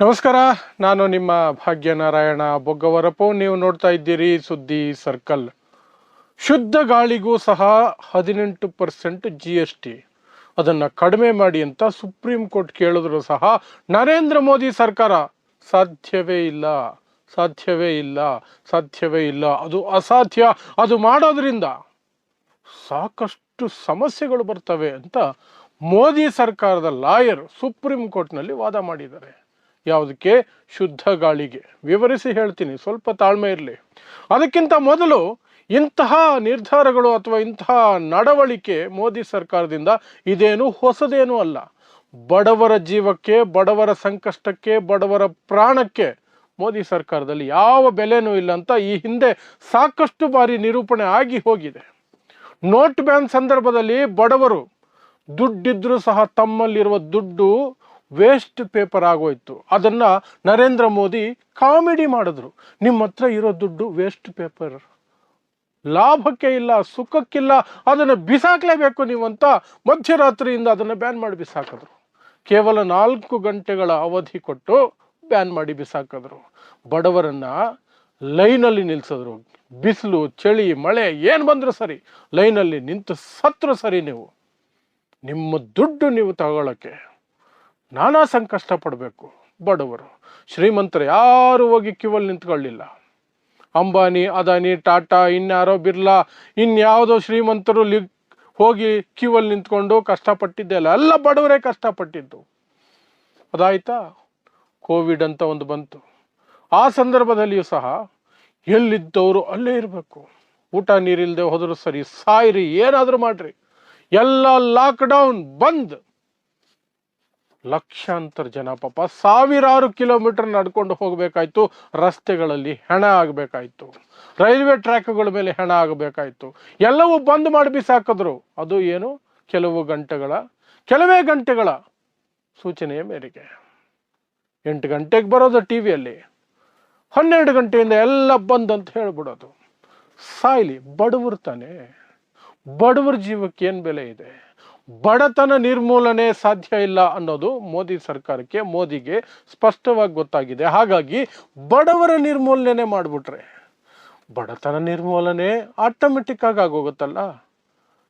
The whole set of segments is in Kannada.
ನಮಸ್ಕಾರ, ನಾನು ನಿಮ್ಮ ಭಾಗ್ಯನಾರಾಯಣ ಬೊಗ್ಗವರಪು. ನೀವು ನೋಡ್ತಾ ಇದ್ದೀರಿ ಸುದ್ದಿ ಸರ್ಕಲ್. ಶುದ್ಧ ಗಾಳಿಗೂ ಸಹ ಹದಿನೆಂಟು ಪರ್ಸೆಂಟ್ ಜಿ ಎಸ್ ಟಿ ಅದನ್ನು ಕಡಿಮೆ ಮಾಡಿ ಅಂತ ಸುಪ್ರೀಂ ಕೋರ್ಟ್ ಕೇಳಿದ್ರು ಸಹ ನರೇಂದ್ರ ಮೋದಿ ಸರ್ಕಾರ ಸಾಧ್ಯವೇ ಇಲ್ಲ ಸಾಧ್ಯವೇ ಇಲ್ಲ ಸಾಧ್ಯವೇ ಇಲ್ಲ. ಅದು ಅಸಾಧ್ಯ. ಅದು ಮಾಡೋದ್ರಿಂದ ಸಾಕಷ್ಟು ಸಮಸ್ಯೆಗಳು ಬರ್ತವೆ ಅಂತ ಮೋದಿ ಸರ್ಕಾರದ ಲಾಯರ್ ಸುಪ್ರೀಂ ಕೋರ್ಟ್ನಲ್ಲಿ ವಾದ ಮಾಡಿದ್ದಾರೆ. ಯಾವುದಕ್ಕೆ? ಶುದ್ಧ ಗಾಳಿಗೆ. ವಿವರಿಸಿ ಹೇಳ್ತೀನಿ. ಸ್ವಲ್ಪ ತಾಳ್ಮೆ ಇರಲಿ. ಅದಕ್ಕಿಂತ ಮೊದಲು ಇಂತಹ ನಿರ್ಧಾರಗಳು ಅಥವಾ ಇಂತಹ ನಡವಳಿಕೆ ಮೋದಿ ಸರ್ಕಾರದಿಂದ ಇದೇನು ಹೊಸದೇನೂ ಅಲ್ಲ. ಬಡವರ ಜೀವಕ್ಕೆ, ಬಡವರ ಸಂಕಷ್ಟಕ್ಕೆ, ಬಡವರ ಪ್ರಾಣಕ್ಕೆ ಮೋದಿ ಸರ್ಕಾರದಲ್ಲಿ ಯಾವ ಬೆಲೆನೂ ಇಲ್ಲ ಅಂತ ಈ ಹಿಂದೆ ಸಾಕಷ್ಟು ಬಾರಿ ನಿರೂಪಣೆ ಆಗಿ ಹೋಗಿದೆ. ನೋಟ್ ಬ್ಯಾನ್ ಸಂದರ್ಭದಲ್ಲಿ ಬಡವರು ದುಡ್ಡಿದ್ರೂ ಸಹ ತಮ್ಮಲ್ಲಿರುವ ದುಡ್ಡು ವೇಸ್ಟ್ ಪೇಪರ್ ಆಗೋಯ್ತು. ಅದನ್ನು ನರೇಂದ್ರ ಮೋದಿ ಕಾಮಿಡಿ ಮಾಡಿದ್ರು. ನಿಮ್ಮ ಹತ್ರ ಇರೋ ದುಡ್ಡು ವೇಸ್ಟ್ ಪೇಪರ್. ಲಾಭಕ್ಕೆ ಇಲ್ಲ, ಸುಖಕ್ಕಿಲ್ಲ, ಅದನ್ನು ಬಿಸಾಕಲೇಬೇಕು ನೀವು ಅಂತ ಮಧ್ಯರಾತ್ರಿಯಿಂದ ಅದನ್ನು ಬ್ಯಾನ್ ಮಾಡಿ ಬಿಸಾಕಿದ್ರು. ಕೇವಲ ನಾಲ್ಕು ಗಂಟೆಗಳ ಅವಧಿ ಕೊಟ್ಟು ಬ್ಯಾನ್ ಮಾಡಿ ಬಿಸಾಕಿದ್ರು. ಬಡವರನ್ನು ಲೈನಲ್ಲಿ ನಿಲ್ಸಿದ್ರು. ಬಿಸಿಲು, ಚಳಿ, ಮಳೆ, ಏನು ಬಂದರೂ ಸರಿ. ಲೈನಲ್ಲಿ ನಿಂತು ಸತ್ರು ಸರಿ ನೀವು. ನಿಮ್ಮ ದುಡ್ಡು ನೀವು ತಗೊಳ್ಳೋಕ್ಕೆ ನಾನಾ ಸಂಕಷ್ಟ ಪಡಬೇಕು ಬಡವರು, ಶ್ರೀಮಂತರು ಯಾರು ಹೋಗಿ ಕ್ಯೂವಲ್ಲಿ ನಿಂತ್ಕೊಳ್ಳಿಲ್ಲ. ಅಂಬಾನಿ, ಅದಾನಿ, ಟಾಟಾ, ಇನ್ಯಾರೋ, ಬಿರ್ಲಾ, ಇನ್ಯಾವುದೋ ಶ್ರೀಮಂತರು ಲಿ, ಹೋಗಿ ಕ್ಯೂವಲ್ಲಿ ನಿಂತ್ಕೊಂಡು ಕಷ್ಟಪಟ್ಟಿದ್ದೆ ಅಲ್ಲ, ಎಲ್ಲ ಬಡವರೇ ಕಷ್ಟಪಟ್ಟಿದ್ದು. ಅದಾಯ್ತಾ? ಕೋವಿಡ್ ಅಂತ ಒಂದು ಬಂತು. ಆ ಸಂದರ್ಭದಲ್ಲಿಯೂ ಸಹ ಎಲ್ಲಿದ್ದವರು ಅಲ್ಲೇ ಇರಬೇಕು. ಊಟ ನೀರಿಲ್ಲದೆ ಹೋದರೂ ಸರಿ, ಸಾಯಿರಿ, ಏನಾದರೂ ಮಾಡಿರಿ. ಎಲ್ಲ ಲಾಕ್ಡೌನ್ ಬಂದ್. ಲಕ್ಷಾಂತರ ಜನ, ಪಾಪ ಸಾವಿರಾರು ಕಿಲೋಮೀಟರ್ ನಡ್ಕೊಂಡು ಹೋಗಬೇಕಾಯ್ತು, ರಸ್ತೆಗಳಲ್ಲಿ ಹೆಣ ಆಗಬೇಕಾಯ್ತು, ರೈಲ್ವೆ ಟ್ರ್ಯಾಕ್ಗಳ ಮೇಲೆ ಹೆಣ ಆಗಬೇಕಾಯ್ತು, ಎಲ್ಲವೂ ಬಂದ್ ಮಾಡಿ ಬಿಸಾಕಿದ್ರು. ಅದು ಏನು? ಕೆಲವು ಗಂಟೆಗಳ, ಕೆಲವೇ ಗಂಟೆಗಳ ಸೂಚನೆಯ ಮೇರೆಗೆ. ಎಂಟು ಗಂಟೆಗೆ ಬರೋದು ಟಿ ವಿಯಲ್ಲಿ, ಹನ್ನೆರಡು ಗಂಟೆಯಿಂದ ಎಲ್ಲ ಬಂದ್ ಅಂತ ಹೇಳ್ಬಿಡೋದು. ಸಾಯ್ಲಿ, ಬಡವರು ತಾನೆ. ಬಡವರ ಜೀವಕ್ಕೆ ಏನು ಬೆಲೆ ಇದೆ? ಬಡತನ ನಿರ್ಮೂಲನೆ ಸಾಧ್ಯ ಇಲ್ಲ ಅನ್ನೋದು ಮೋದಿ ಸರ್ಕಾರಕ್ಕೆ, ಮೋದಿಗೆ ಸ್ಪಷ್ಟವಾಗಿ ಗೊತ್ತಾಗಿದೆ. ಹಾಗಾಗಿ ಬಡವರ ನಿರ್ಮೂಲನೆ ಮಾಡಿಬಿಟ್ರೆ ಬಡತನ ನಿರ್ಮೂಲನೆ ಆಟೋಮೆಟಿಕ್ ಆಗಿ ಆಗೋಗುತ್ತಲ್ಲ?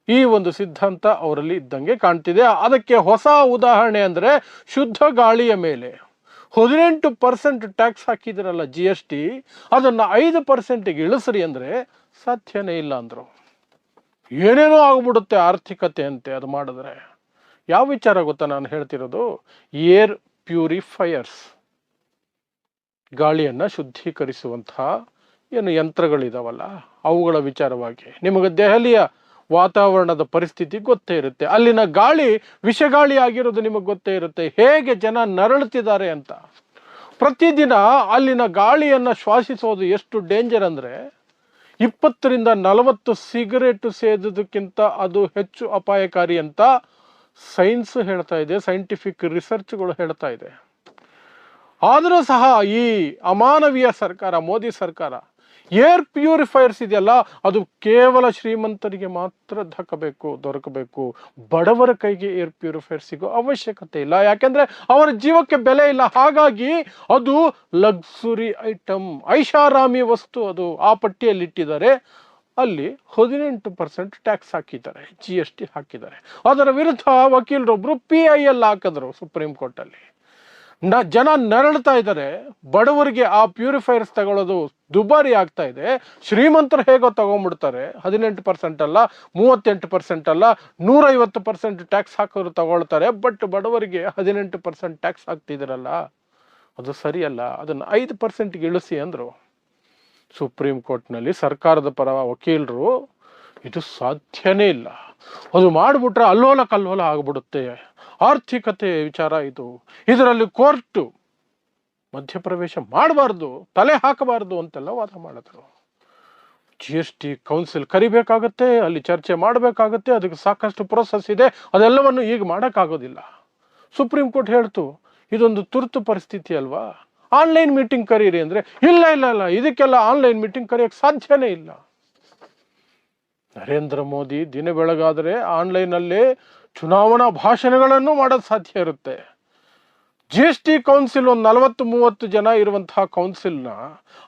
ಈ ಒಂದು ಸಿದ್ಧಾಂತ ಅವರಲ್ಲಿ ಇದ್ದಂಗೆ ಕಾಣ್ತಿದೆ. ಅದಕ್ಕೆ ಹೊಸ ಉದಾಹರಣೆ ಅಂದರೆ ಶುದ್ಧ ಗಾಳಿಯ ಮೇಲೆ ಹದಿನೆಂಟು ಪರ್ಸೆಂಟ್ ಟ್ಯಾಕ್ಸ್ ಹಾಕಿದಿರಲ್ಲ ಜಿ ಎಸ್ ಟಿ ಅದನ್ನು ಐದು ಪರ್ಸೆಂಟಿಗೆ ಇಳಿಸ್ರಿ ಅಂದರೆ ಸಾಧ್ಯನೇ ಇಲ್ಲ ಅಂದರು. ಏನೇನೋ ಆಗ್ಬಿಡುತ್ತೆ ಆರ್ಥಿಕತೆ ಅಂತೆ ಅದು ಮಾಡಿದ್ರೆ. ಯಾವ ವಿಚಾರ ಗೊತ್ತಾ ನಾನು ಹೇಳ್ತಿರೋದು? Air purifiers. ಗಾಳಿಯನ್ನು ಶುದ್ಧೀಕರಿಸುವಂತಹ ಏನು ಯಂತ್ರಗಳಿದಾವಲ್ಲ, ಅವುಗಳ ವಿಚಾರವಾಗಿ. ನಿಮಗೆ ದೆಹಲಿಯ ವಾತಾವರಣದ ಪರಿಸ್ಥಿತಿ ಗೊತ್ತೇ ಇರುತ್ತೆ. ಅಲ್ಲಿನ ಗಾಳಿ ವಿಷಗಾಳಿ ಆಗಿರೋದು ನಿಮಗೆ ಗೊತ್ತೇ ಇರುತ್ತೆ. ಹೇಗೆ ಜನ ನರಳುತ್ತಿದ್ದಾರೆ ಅಂತ. ಪ್ರತಿದಿನ ಅಲ್ಲಿನ ಗಾಳಿಯನ್ನು ಶ್ವಾಸಿಸೋದು ಎಷ್ಟು ಡೇಂಜರ್ ಅಂದರೆ ಇಪ್ಪತ್ತರಿಂದ ನಲವತ್ತು ಸಿಗರೇಟು ಸೇದೋದಕ್ಕಿಂತ ಅದು ಹೆಚ್ಚು ಅಪಾಯಕಾರಿ ಅಂತ ಸೈನ್ಸ್ ಹೇಳ್ತಾ ಇದೆ ಸೈಂಟಿಫಿಕ್ ರಿಸರ್ಚ್ಗಳು ಹೇಳ್ತಾ ಇದೆ. ಆದರೂ ಸಹ ಈ ಅಮಾನವೀಯ ಸರ್ಕಾರ, ಮೋದಿ ಸರ್ಕಾರ ಏರ್ ಪ್ಯೂರಿಫೈಯರ್ಸ್ ಇದೆಯಲ್ಲ, ಅದು ಕೇವಲ ಶ್ರೀಮಂತರಿಗೆ ಮಾತ್ರ ದಕ್ಕಬೇಕು, ದೊರಕಬೇಕು. ಬಡವರ ಕೈಗೆ ಏರ್ ಪ್ಯೂರಿಫೈಯರ್ ಸಿಗೋ ಅವಶ್ಯಕತೆ ಇಲ್ಲ. ಯಾಕೆಂದ್ರೆ ಅವರ ಜೀವಕ್ಕೆ ಬೆಲೆ ಇಲ್ಲ. ಹಾಗಾಗಿ ಅದು ಲಕ್ಸುರಿ ಐಟಮ್ ಐಷಾರಾಮಿ ವಸ್ತು ಅದು ಆ ಪಟ್ಟಿಯಲ್ಲಿ ಇಟ್ಟಿದ್ದಾರೆ. ಅಲ್ಲಿ ಹದಿನೆಂಟು ಪರ್ಸೆಂಟ್ ಟ್ಯಾಕ್ಸ್ ಹಾಕಿದ್ದಾರೆ ಜಿ ಎಸ್ ಟಿ ಹಾಕಿದ್ದಾರೆ. ಅದರ ವಿರುದ್ಧ ವಕೀಲರೊಬ್ಬರು ಪಿ ಐ ಎಲ್ ಹಾಕಿದ್ರು ಸುಪ್ರೀಂ ಕೋರ್ಟಲ್ಲಿ. ನ ಜನ ನರಳ್ತಾ ಇದ್ದಾರೆ. ಬಡವರಿಗೆ ಆ ಪ್ಯೂರಿಫೈಯರ್ಸ್ ತಗೊಳ್ಳೋದು ದುಬಾರಿ ಆಗ್ತಾ ಇದೆ. ಶ್ರೀಮಂತರು ಹೇಗೋ ತಗೊಂಡ್ಬಿಡ್ತಾರೆ ಹದಿನೆಂಟು ಪರ್ಸೆಂಟ್ ಅಲ್ಲ, ಮೂವತ್ತೆಂಟು ಪರ್ಸೆಂಟ್ ಅಲ್ಲ, ನೂರೈವತ್ತು ಪರ್ಸೆಂಟ್ ಟ್ಯಾಕ್ಸ್ ಹಾಕೋರು ತಗೊಳ್ತಾರೆ. ಬಟ್ ಬಡವರಿಗೆ ಹದಿನೆಂಟು ಪರ್ಸೆಂಟ್ ಟ್ಯಾಕ್ಸ್ ಹಾಕ್ತಿದ್ದೀರಲ್ಲ ಅದು ಸರಿಯಲ್ಲ. ಅದನ್ನು ಐದು ಪರ್ಸೆಂಟ್ಗೆ ಇಳಿಸಿ ಅಂದರು. ಸುಪ್ರೀಂ ಕೋರ್ಟ್ನಲ್ಲಿ ಸರ್ಕಾರದ ಪರ ವಕೀಲರು, ಇದು ಸಾಧ್ಯನೇ ಇಲ್ಲ. ಅದು ಮಾಡಿಬಿಟ್ರೆ ಅಲ್ಲೋಲ ಕಲ್ಲೋಲ ಆಗ್ಬಿಡುತ್ತೆ. ಆರ್ಥಿಕತೆ ವಿಚಾರ ಇದು. ಇದರಲ್ಲಿ ಕೋರ್ಟು ಮಧ್ಯಪ್ರವೇಶ ಮಾಡಬಾರ್ದು, ತಲೆ ಹಾಕಬಾರ್ದು ಅಂತೆಲ್ಲ ವಾದ ಮಾಡಿದ್ರು. ಜಿ ಎಸ್ ಟಿ ಕೌನ್ಸಿಲ್ ಕರಿಬೇಕಾಗತ್ತೆ, ಅಲ್ಲಿ ಚರ್ಚೆ ಮಾಡಬೇಕಾಗತ್ತೆ, ಅದಕ್ಕೆ ಸಾಕಷ್ಟು ಪ್ರೊಸೆಸ್ ಇದೆ, ಅದೆಲ್ಲವನ್ನು ಈಗ ಮಾಡೋಕ್ಕಾಗೋದಿಲ್ಲ. ಸುಪ್ರೀಂ ಕೋರ್ಟ್ ಹೇಳ್ತು, ಇದೊಂದು ತುರ್ತು ಪರಿಸ್ಥಿತಿ ಅಲ್ವಾ? ಆನ್ಲೈನ್ ಮೀಟಿಂಗ್ ಕರೀರಿ ಅಂದರೆ, ಇಲ್ಲ ಇಲ್ಲ ಇಲ್ಲ, ಇದಕ್ಕೆಲ್ಲ ಆನ್ಲೈನ್ ಮೀಟಿಂಗ್ ಕರೆಯೋಕ್ಕೆ ಸಾಧ್ಯನೇ ಇಲ್ಲ. ನರೇಂದ್ರ ಮೋದಿ ದಿನ ಬೆಳಗಾದರೆ ಆನ್ಲೈನಲ್ಲೇ ಚುನಾವಣಾ ಭಾಷಣಗಳನ್ನು ಮಾಡೋದು ಸಾಧ್ಯ ಇರುತ್ತೆ. ಜಿ ಎಸ್ ಟಿ ಕೌನ್ಸಿಲ್ ಒಂದು ನಲವತ್ತು ಮೂವತ್ತು ಜನ ಇರುವಂತಹ ಕೌನ್ಸಿಲ್ನ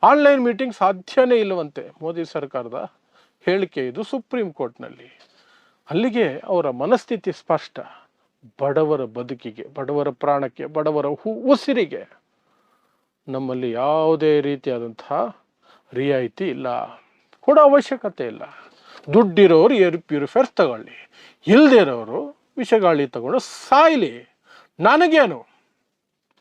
ಆನ್ಲೈನ್ ಮೀಟಿಂಗ್ ಸಾಧ್ಯನೇ ಇಲ್ಲವಂತೆ ಮೋದಿ ಸರ್ಕಾರದ ಹೇಳಿಕೆ ಇದು ಸುಪ್ರೀಂ ಕೋರ್ಟ್ನಲ್ಲಿ. ಅಲ್ಲಿಗೆ ಅವರ ಮನಸ್ಥಿತಿ ಸ್ಪಷ್ಟ. ಬಡವರ ಬದುಕಿಗೆ, ಬಡವರ ಪ್ರಾಣಕ್ಕೆ, ಬಡವರ ಹು, ಉಸಿರಿಗೆ ನಮ್ಮಲ್ಲಿ ಯಾವುದೇ ರೀತಿಯಾದಂತಹ ರಿಯಾಯಿತಿ ಇಲ್ಲ. ಕೂಡ ಅವಶ್ಯಕತೆ ಇಲ್ಲ. ದುಡ್ಡಿರೋರು ಏರ್ ಪ್ಯೂರಿಫೈರ್ ತಗೊಳ್ಳಿ. ಇಲ್ಲದೇ ಇರೋರು ವಿಷಗಾಳಿ ತಗೊಂಡು ಸಾಯಲಿ. ನನಗೇನು?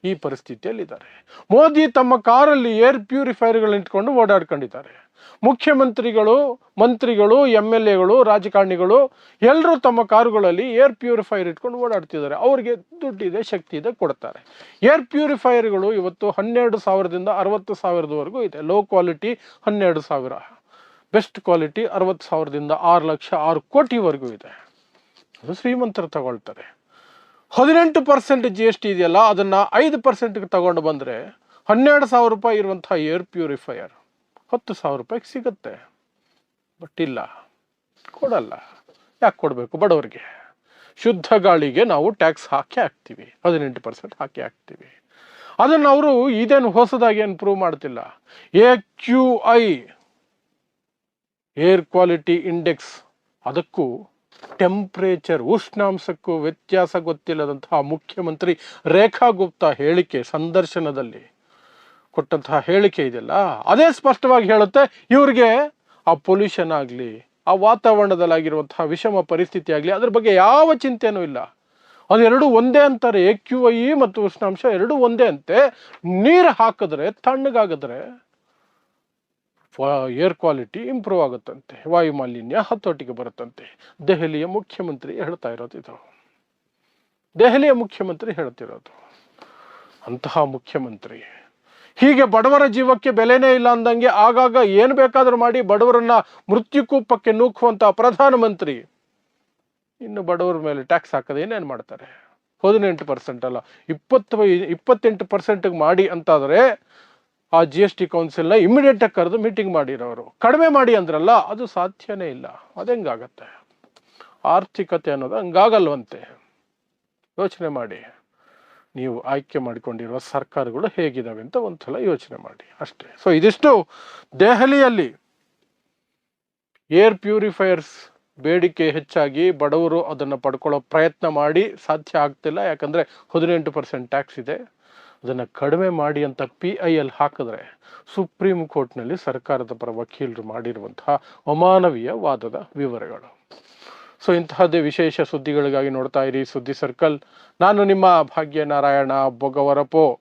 ಈ ಪರಿಸ್ಥಿತಿಯಲ್ಲಿದ್ದಾರೆ. ಮೋದಿ ತಮ್ಮ ಕಾರಲ್ಲಿ ಏರ್ ಪ್ಯೂರಿಫೈರ್ಗಳನ್ನ ಇಟ್ಕೊಂಡು ಓಡಾಡ್ಕೊಂಡಿದ್ದಾರೆ. ಮುಖ್ಯಮಂತ್ರಿಗಳು, ಮಂತ್ರಿಗಳು ಎಂ ಎಲ್ ಎಗಳು ರಾಜಕಾರಣಿಗಳು ಎಲ್ಲರೂ ತಮ್ಮ ಕಾರುಗಳಲ್ಲಿ ಏರ್ ಪ್ಯೂರಿಫೈರ್ ಇಟ್ಕೊಂಡು ಓಡಾಡ್ತಿದ್ದಾರೆ. ಅವರಿಗೆ ದುಡ್ಡಿದೆ ಶಕ್ತಿ ಇದೆ ಕೊಡ್ತಾರೆ. ಏರ್ ಪ್ಯೂರಿಫೈರ್ಗಳು ಇವತ್ತು ಹನ್ನೆರಡು ಸಾವಿರದಿಂದ ಅರವತ್ತು ಸಾವಿರದವರೆಗೂ ಇದೆ. ಲೋ ಕ್ವಾಲಿಟಿ ಹನ್ನೆರಡು ಸಾವಿರ. ಬೆಸ್ಟ್ ಕ್ವಾಲಿಟಿ ಅರವತ್ತು ಸಾವಿರದಿಂದ ಆರು ಲಕ್ಷ ಆರು ಕೋಟಿವರೆಗೂ ಇದೆ. ಅದು ಶ್ರೀಮಂತರು ತಗೊಳ್ತಾರೆ. ಹದಿನೆಂಟು ಪರ್ಸೆಂಟ್ ಜಿ ಎಸ್ ಟಿ ಇದೆಯಲ್ಲ, ಅದನ್ನು ಐದು ಪರ್ಸೆಂಟ್ಗೆ ತಗೊಂಡು ಬಂದರೆ ಹನ್ನೆರಡು ಸಾವಿರ ರೂಪಾಯಿ ಇರುವಂಥ ಏರ್ ಪ್ಯೂರಿಫೈಯರ್ ಹತ್ತು ಸಾವಿರ ರೂಪಾಯಿಗೆ ಸಿಗುತ್ತೆ. ಬಟ್ ಇಲ್ಲ. ಕೊಡಲ್ಲ. ಯಾಕೆ ಕೊಡಬೇಕು ಬಡವರಿಗೆ? ಶುದ್ಧ ಗಾಳಿಗೆ ನಾವು ಟ್ಯಾಕ್ಸ್ ಹಾಕಿ ಹಾಕ್ತೀವಿ. ಹದಿನೆಂಟು ಪರ್ಸೆಂಟ್ ಹಾಕಿ ಹಾಕ್ತೀವಿ. ಅದನ್ನು ಅವರು, ಇದೇನು ಹೊಸದಾಗಿ ಏನು ಪ್ರೂವ್ ಮಾಡ್ತಿಲ್ಲ? A Q I air quality index ಅದಕ್ಕೂ ಟೆಂಪ್ರೇಚರ್ ಉಷ್ಣಾಂಶಕ್ಕೂ ವ್ಯತ್ಯಾಸ ಗೊತ್ತಿಲ್ಲದಂತಹ ಮುಖ್ಯಮಂತ್ರಿ ರೇಖಾ ಗುಪ್ತಾ ಹೇಳಿಕೆ ಸಂದರ್ಶನದಲ್ಲಿ ಕೊಟ್ಟಂತಹ ಹೇಳಿಕೆ ಇದೆಯಲ್ಲ ಅದೇ ಸ್ಪಷ್ಟವಾಗಿ ಹೇಳುತ್ತೆ, ಇವ್ರಿಗೆ ಆ ಪೊಲ್ಯೂಷನ್ ಆಗಲಿ, ಆ ವಾತಾವರಣದಲ್ಲಾಗಿರುವಂತಹ ವಿಷಮ ಪರಿಸ್ಥಿತಿ ಆಗಲಿ, ಅದ್ರ ಬಗ್ಗೆ ಯಾವ ಚಿಂತೆನೂ ಇಲ್ಲ. ಅದೆರಡು ಒಂದೇ ಅಂತಾರೆ ಎ ಕ್ಯೂ ಐ ಮತ್ತು ಉಷ್ಣಾಂಶ ಎರಡು ಒಂದೇ ಅಂತೆ. ನೀರು ಹಾಕಿದ್ರೆ, ತಣ್ಣಗಾಗಿದ್ರೆ ಏರ್ ಕ್ವಾಲಿಟಿ ಇಂಪ್ರೂವ್ ಆಗುತ್ತಂತೆ ವಾಯು ಮಾಲಿನ್ಯ ಹತೋಟಿಗೆ ಬರುತ್ತಂತೆ. ದೆಹಲಿಯ ಮುಖ್ಯಮಂತ್ರಿ ಹೇಳ್ತಾ ಇರೋದು ಇದು. ದೆಹಲಿಯ ಮುಖ್ಯಮಂತ್ರಿ ಹೇಳ್ತಿರೋದು. ಅಂತಹ ಮುಖ್ಯಮಂತ್ರಿ. ಹೀಗೆ ಬಡವರ ಜೀವಕ್ಕೆ ಬೆಲೆನೇ ಇಲ್ಲ ಅಂದಂಗೆ ಆಗಾಗ ಏನು ಬೇಕಾದರೂ ಮಾಡಿ ಬಡವರನ್ನ ಮೃತ್ಯುಕೂಪಕ್ಕೆ ನೂಕುವಂತಹ ಪ್ರಧಾನಮಂತ್ರಿ. ಇನ್ನು ಬಡವರ ಮೇಲೆ ಟ್ಯಾಕ್ಸ್ ಹಾಕದೆ ಏನೇನು ಮಾಡ್ತಾರೆ? ಹದಿನೆಂಟು ಪರ್ಸೆಂಟ್ ಅಲ್ಲ, ಇಪ್ಪತ್ತು, ಇಪ್ಪತ್ತೆಂಟು ಪರ್ಸೆಂಟ್ಗೆ ಮಾಡಿ ಅಂತಾದರೆ ಆ ಜಿ ಎಸ್ ಟಿ ಕೌನ್ಸಿಲ್ನ ಇಮಿಡಿಯೇಟಾಗಿ ಕರೆದು ಮೀಟಿಂಗ್ ಮಾಡಿರೋರು. ಕಡಿಮೆ ಮಾಡಿ ಅಂದ್ರಲ್ಲ, ಅದು ಸಾಧ್ಯನೇ ಇಲ್ಲ. ಅದೆಂಗಾಗತ್ತೆ ಆರ್ಥಿಕತೆ ಅನ್ನೋದು ಹಂಗಾಗಲ್ವಂತೆ. ಯೋಚನೆ ಮಾಡಿ. ನೀವು ಆಯ್ಕೆ ಮಾಡಿಕೊಂಡಿರುವ ಸರ್ಕಾರಗಳು ಹೇಗಿದ್ದಾವೆ ಅಂತ ಒಂದ್ಸಲ ಯೋಚನೆ ಮಾಡಿ. ಅಷ್ಟೇ. ಸೊ ಇದಿಷ್ಟು ದೆಹಲಿಯಲ್ಲಿ. ಏರ್ ಪ್ಯೂರಿಫೈಯರ್ಸ್ ಬೇಡಿಕೆ ಹೆಚ್ಚಾಗಿ ಬಡವರು ಅದನ್ನು ಪಡ್ಕೊಳ್ಳೋ ಪ್ರಯತ್ನ ಮಾಡಿ ಸಾಧ್ಯ ಆಗ್ತಿಲ್ಲ. ಯಾಕಂದರೆ ಹದಿನೆಂಟು ಪರ್ಸೆಂಟ್ ಟ್ಯಾಕ್ಸ್ ಇದೆ. ಅದನ್ನು ಕಡಿಮೆ ಮಾಡಿ ಅಂತ ಪಿ ಐ ಎಲ್ ಹಾಕಿದ್ರೆ ಸುಪ್ರೀಂ ಕೋರ್ಟ್ನಲ್ಲಿ ಸರ್ಕಾರದ ಪರ ವಕೀಲರು ಮಾಡಿರುವಂತಹ ಅಮಾನವೀಯ ವಾದದ ವಿವರಗಳು. ಸೊ ಇಂತಹದ್ದೇ ವಿಶೇಷ ಸುದ್ದಿಗಳಿಗಾಗಿ ನೋಡ್ತಾ ಇರಿ ಸುದ್ದಿ ಸರ್ಕಲ್. ನಾನು ನಿಮ್ಮ ಭಾಗ್ಯ ನಾರಾಯಣ ಬೊಗವರಪೋ.